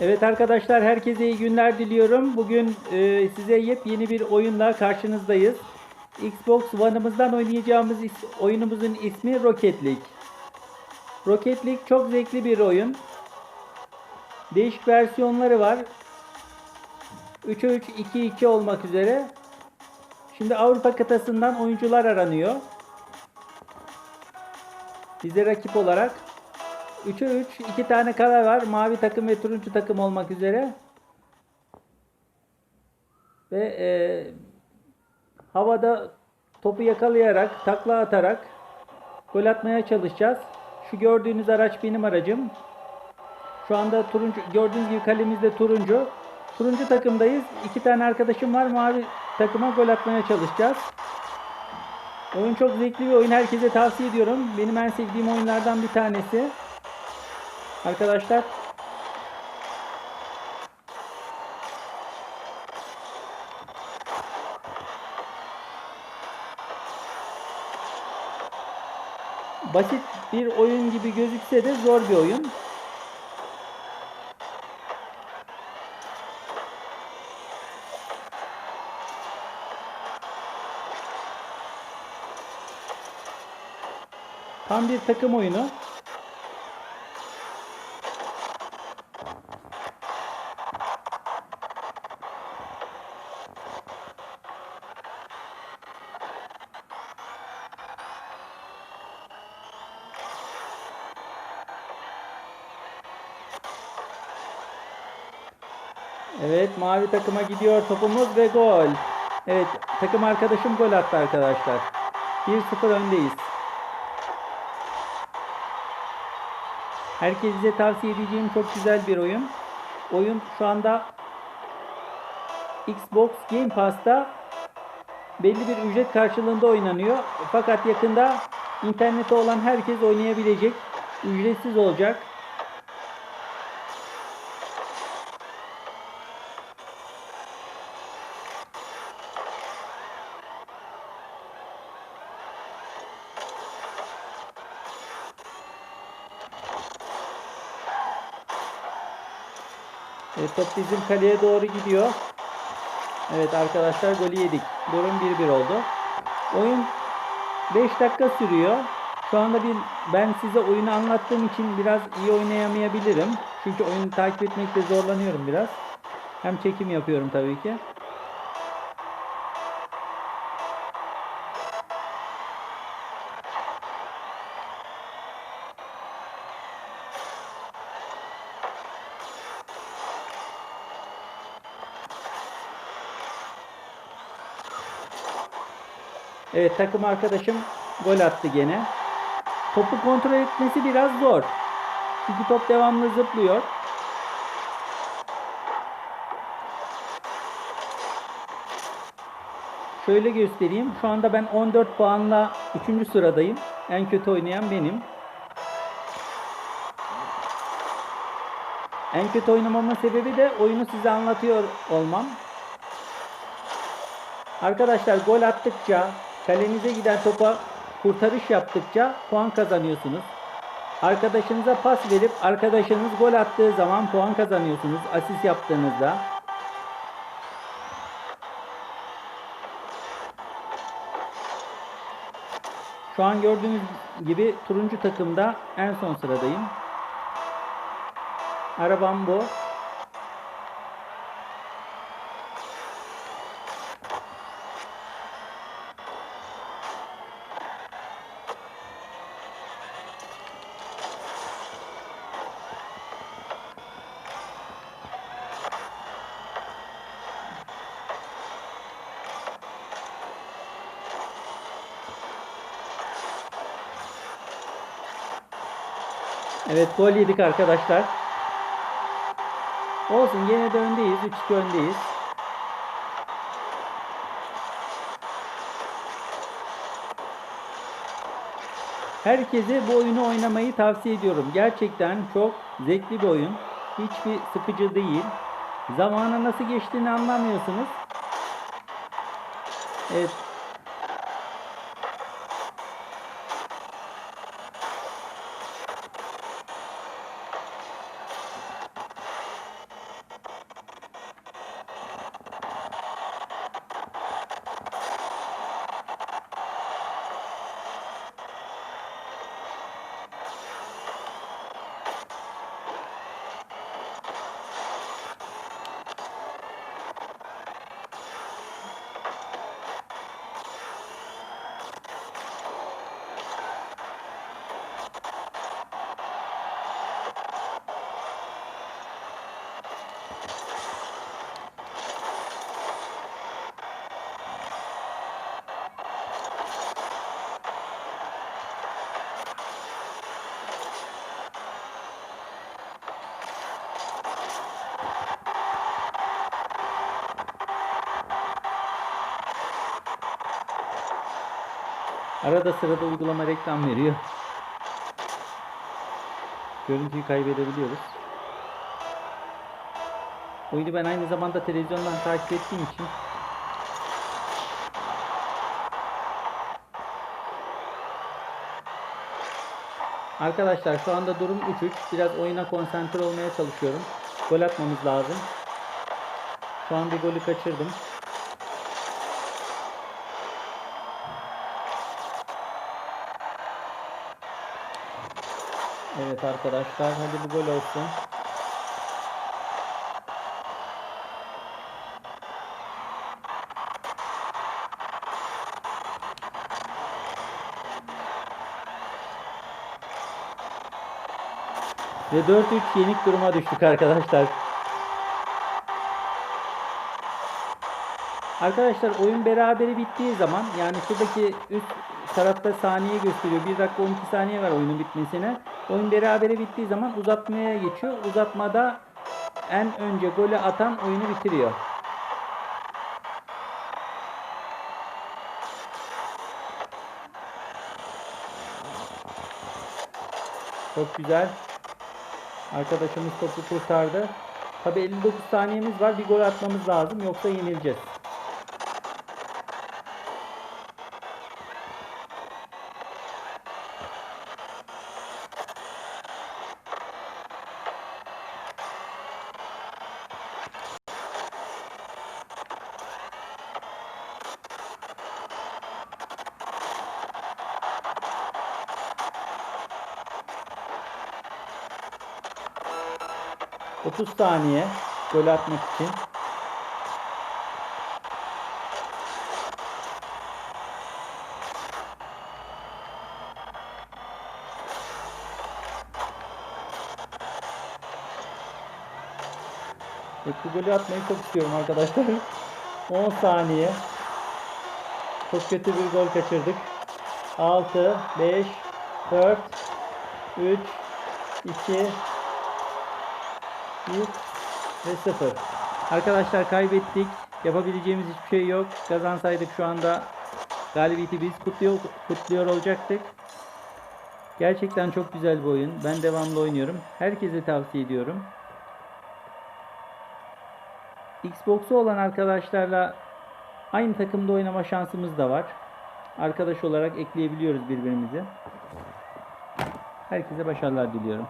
Evet arkadaşlar herkese iyi günler diliyorum. Bugün e, size yepyeni bir oyunla karşınızdayız. Xbox One'ımızdan oynayacağımız oyunumuzun ismi Rocket League. Rocket League çok zevkli bir oyun. Değişik versiyonları var. 3'e 3, 2'ye 2 olmak üzere. Şimdi Avrupa kıtasından oyuncular aranıyor. Bize rakip olarak. 3'e 3 iki tane kare var. Mavi takım ve turuncu takım olmak üzere. Ve e, havada topu yakalayarak, takla atarak gol atmaya çalışacağız. Şu gördüğünüz araç benim aracım. Şu anda turuncu gördüğünüz gibi kalemizde turuncu. Turuncu takımdayız. İki tane arkadaşım var. Mavi takıma gol atmaya çalışacağız. Oyun çok zevkli bir oyun. Herkese tavsiye ediyorum. Benim en sevdiğim oyunlardan bir tanesi. Arkadaşlar basit bir oyun gibi gözükse de zor bir oyun. Tam bir takım oyunu. Evet mavi takıma gidiyor topumuz ve gol. Evet takım arkadaşım gol attı arkadaşlar. 1-0 öndeyiz. Herkese tavsiye edeceğim çok güzel bir oyun. Oyun şu anda Xbox Game Pass'ta belli bir ücret karşılığında oynanıyor. Fakat yakında internette olan herkes oynayabilecek. Ücretsiz olacak. Evet, top bizim kaleye doğru gidiyor. Evet arkadaşlar golü yedik. Durum 1-1 oldu. Oyun 5 dakika sürüyor. Şu anda bir ben size oyunu anlattığım için biraz iyi oynayamayabilirim. Çünkü oyunu takip etmekte zorlanıyorum biraz. Hem çekim yapıyorum tabii ki. Evet takım arkadaşım gol attı gene. Topu kontrol etmesi biraz zor. Çünkü top devamlı zıplıyor. Şöyle göstereyim. Şu anda ben 14 puanla 3. sıradayım. En kötü oynayan benim. En kötü oynamamın sebebi de oyunu size anlatıyor olmam. Arkadaşlar gol attıkça, kalenize giden topa kurtarış yaptıkça puan kazanıyorsunuz. Arkadaşınıza pas verip arkadaşınız gol attığı zaman puan kazanıyorsunuz asist yaptığınızda. Şu an gördüğünüz gibi turuncu takımda en son sıradayım. Arabam bu. Evet gol yedik arkadaşlar. Olsun yine de öndeyiz. 3-2 öndeyiz. Herkese bu oyunu oynamayı tavsiye ediyorum. Gerçekten çok zevkli bir oyun. Hiçbir sıkıcı değil. Zamanı nasıl geçtiğini anlamıyorsunuz. Evet. Arada sırada uygulama reklam veriyor. Görüntüyü kaybedebiliyoruz. Oyunu ben aynı zamanda televizyondan takip ettiğim için Arkadaşlar şu anda durum 3-3. Biraz oyuna konsantre olmaya çalışıyorum. Gol atmamız lazım. Şu an bir golü kaçırdım. Evet arkadaşlar hadi bu gol olsun. Ve 4-3 yenik duruma düştük arkadaşlar. Arkadaşlar oyun berabere bittiği zaman yani şuradaki üst tarafta saniye gösteriyor. 1 dakika 12 saniye var oyunun bitmesine. Oyun berabere bittiği zaman uzatmaya geçiyor. Uzatmada en önce golü atan oyunu bitiriyor. Çok güzel. Arkadaşımız topu kurtardı. Tabi 59 saniyemiz var. Bir gol atmamız lazım. Yoksa yenileceğiz. ...30 saniye... ...gol atmak için... Bu golü atmayı çok istiyorum arkadaşlar. 10 saniye. Çok kötü bir gol kaçırdık. 6, 5, 4, 3, 2, 1 ve 0. Arkadaşlar kaybettik. Yapabileceğimiz hiçbir şey yok. Kazansaydık şu anda galibiyeti biz kutluyor, kutluyor olacaktık. Gerçekten çok güzel bir oyun. Ben devamlı oynuyorum. Herkese tavsiye ediyorum. Xbox'u olan arkadaşlarla aynı takımda oynama şansımız da var. Arkadaş olarak ekleyebiliyoruz birbirimizi. Herkese başarılar diliyorum.